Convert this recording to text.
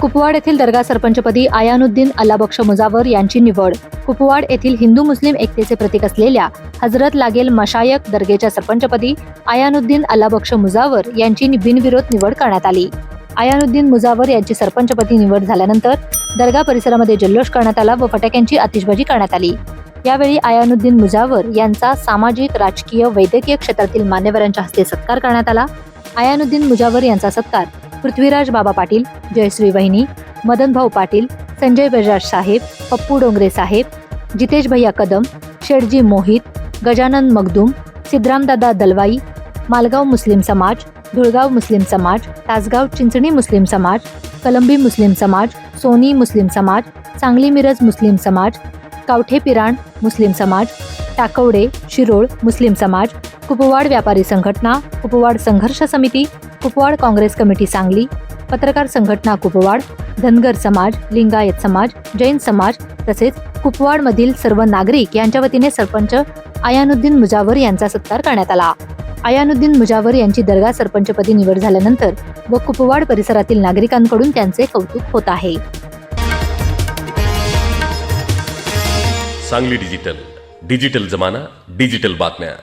कुपवाड येथील दर्गा सरपंचपदी आयानुद्दीन अल्लाबक्ष मुजावर यांची निवड. कुपवाड येथील हिंदू मुस्लिम एकतेचे प्रतीक असलेल्या हजरत लागेल मशायक दर्गेच्या सरपंचपदी आयानुद्दीन अल्लाबक्ष मुजावर यांची बिनविरोध निवड करण्यात आली. आयानुद्दीन मुजावर यांची सरपंचपदी निवड झाल्यानंतर दर्गा परिसरामध्ये जल्लोष करण्यात आला व फटाक्यांची आतिषबाजी करण्यात आली. यावेळी आयानुद्दीन मुजावर यांचा सामाजिक राजकीय वैद्यकीय क्षेत्रातील मान्यवरांच्या हस्ते सत्कार करण्यात आला. आयानुद्दीन मुजावर यांचा सत्कार पृथ्वीराज बाबा पाटील जयश्री वहिनी मदनभाऊ पाटील संजय बजाज साहेब पप्पू डोंगरे साहेब जितेश भैया कदम शेडजी मोहित गजानन मगदूम सिद्धरामदादा दलवाई मालगाव मुस्लिम समाज धुळगाव मुस्लिम समाज तासगाव चिंचणी मुस्लिम समाज कलंबी मुस्लिम समाज सोनी मुस्लिम समाज सांगली मिरज मुस्लिम समाज कावठे पिराण मुस्लिम समाज टाकवडे शिरोळ मुस्लिम समाज कुपवाड व्यापारी संघटना कुपवाड संघर्ष समिती कुपवाड काँग्रेस कमिटी सांगली. पत्रकार संघटना कुपवाड धनगर समाज लिंगायत समाज जैन समाज तसेच कुपवाडमधील सर्व नागरिक यांच्या वतीने सरपंच आयानुद्दीन मुजावर यांचा सत्कार करण्यात आला. आयानुद्दीन मुजावर यांची दर्गा सरपंचपदी निवड झाल्यानंतर व कुपवाड परिसरातील नागरिकांकडून त्यांचे कौतुक होत आहे. सांगली डिजिटल डिजिटल जमाना डिजिटल बातम्या.